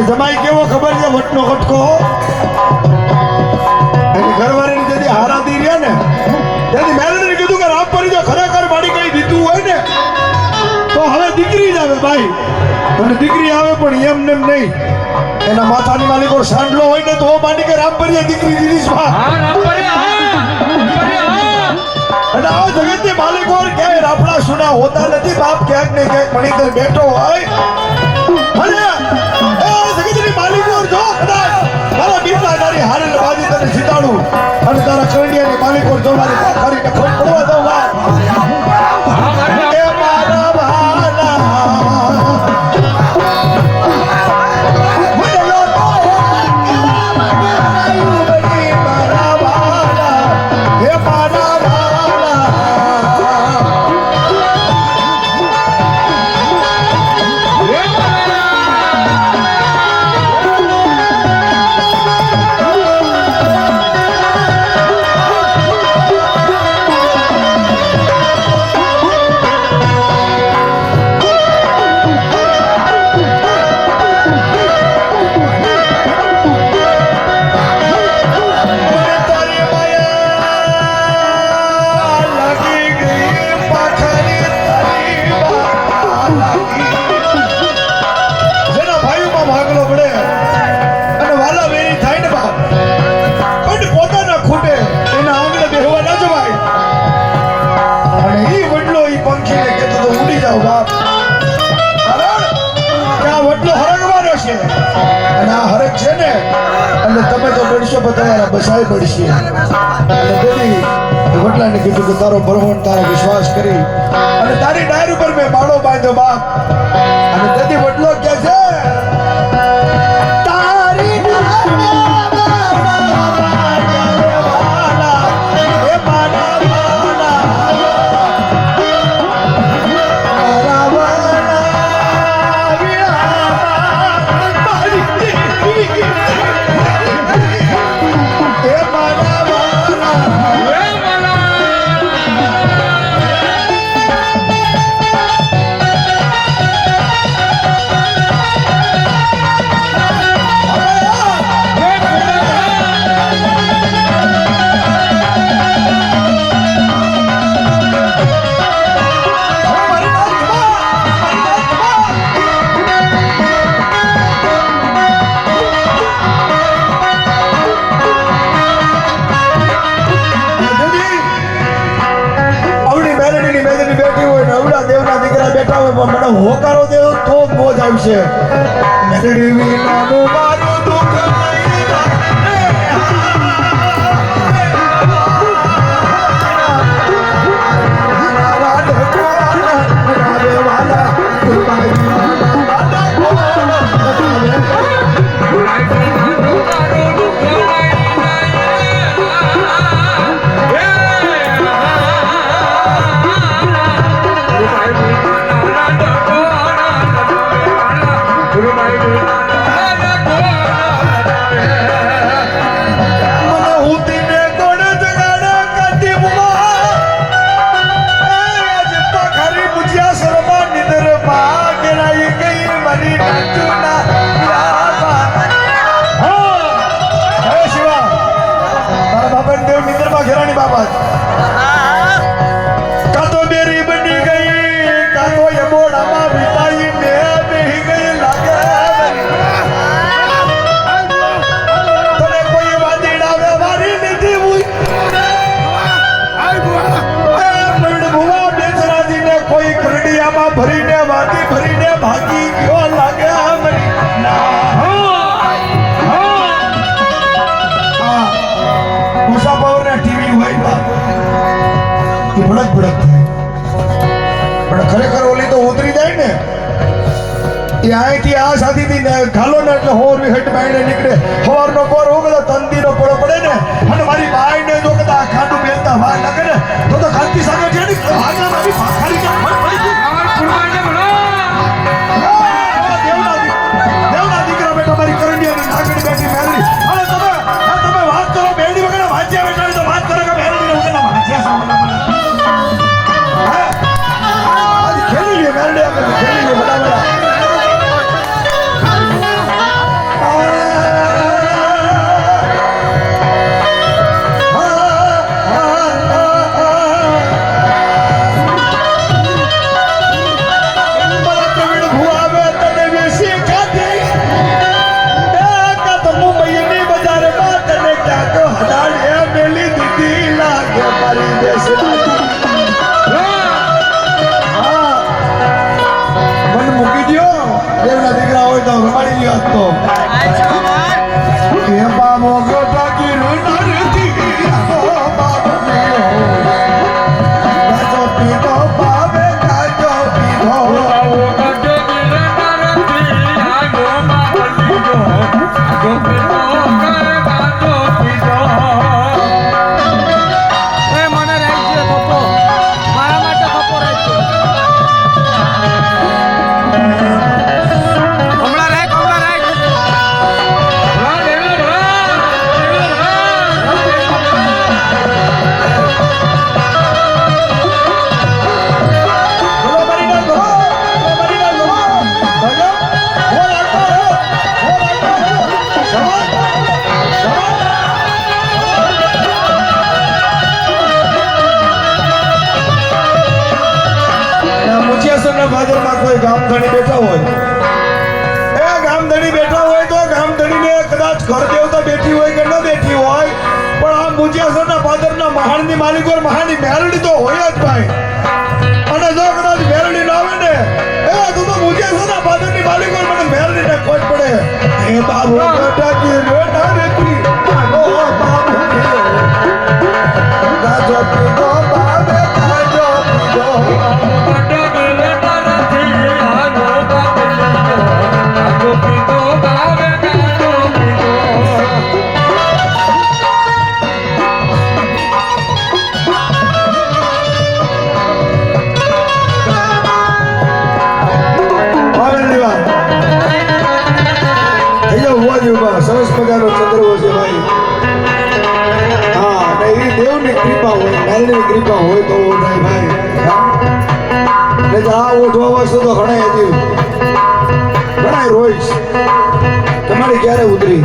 અને જમાઈ કેવો ખબર છે? વટનો કટકો. એની ઘરવાળીની જેથી હારાતી રહ્યા ને તેથી મેલડીને કીધું કે રામ પરી જો ખરેખર મારી કઈ દીધું હોય ને તો હવે દીકરી જ આવે ભાઈ. અને દીકરી આવે પણ એમ નેમ નહીં. એના માથાની માલિકો સાંડલો હોય ને તો માની કે રામ પરીએ દીકરી દીધી અને આ જગતની માલિકો ક્યાંય રાફડા સુના હોતા નથી બાપ ક્યાંક ને ક્યાંક મણિધર બેઠો હોય. કદાચ મારા બીજા તારી હારેલ બાજી તને જીતાડું અને તારા કરડિયાની માલિકો જોવાની ખરી ખોટ દઉં ઉડી બાપ છે. અને આ હરગ છે ને તમે તો બળશો પણ તમારા બસાય વડલાને કીધું કે તારો ભરવણ તારો વિશ્વાસ કરી. અને તારી ડાયર ઉપર મેં બાળો બાંધ્યો, બાપ. દેવના દીકરા બેઠા હોય પણ મને હોકારો દેવ તો મોજ આવશે. મેલડી વિનાનું એ ભડક ભડક થાય. પણ ખરેખર ઓલી તો ઉતરી જાય ને, એ અહીંથી આ સાથીથી ને ઘાલો ને એટલે હોર હેઠ બાઈને નીકળે. હોરનો કોર હું તંદી નો પડો પડે ને, અને મારી બાઈને જો કદા આ ખાંડું બેસતા વાર લાગે ને, તો તો ખાતી સાગર છે ને ભાગલા મારી ભાખારી કોઈ ગામધણી બેઠા હોય. એ ગામધણી બેઠા હોય તો ગામધણીને કદાચ ઘર દેવતા બેઠી હોય કે ન બેઠી હોય, પણ આ મુખિયાસરના ભાદરના મહાણની માલિકો મહાણની મેરડી તો હોય જ ભાઈ. અને જો કદાચ મેરડી ના આવે ને, એ તું તો મુખિયાસરના ની માલિકો મને મેરડી ને ખોટ પડે. એ બાબુ બેટા કી બેટા રે ઓ બાબુ કૃપા હોય નારણની કૃપા હોય તો થાય ભાઈ. એટલે આ ઓઠવા વર્ષો તો ઘણા હતી. ઘણા રોઈશ તમારી ક્યારે ઉતરી?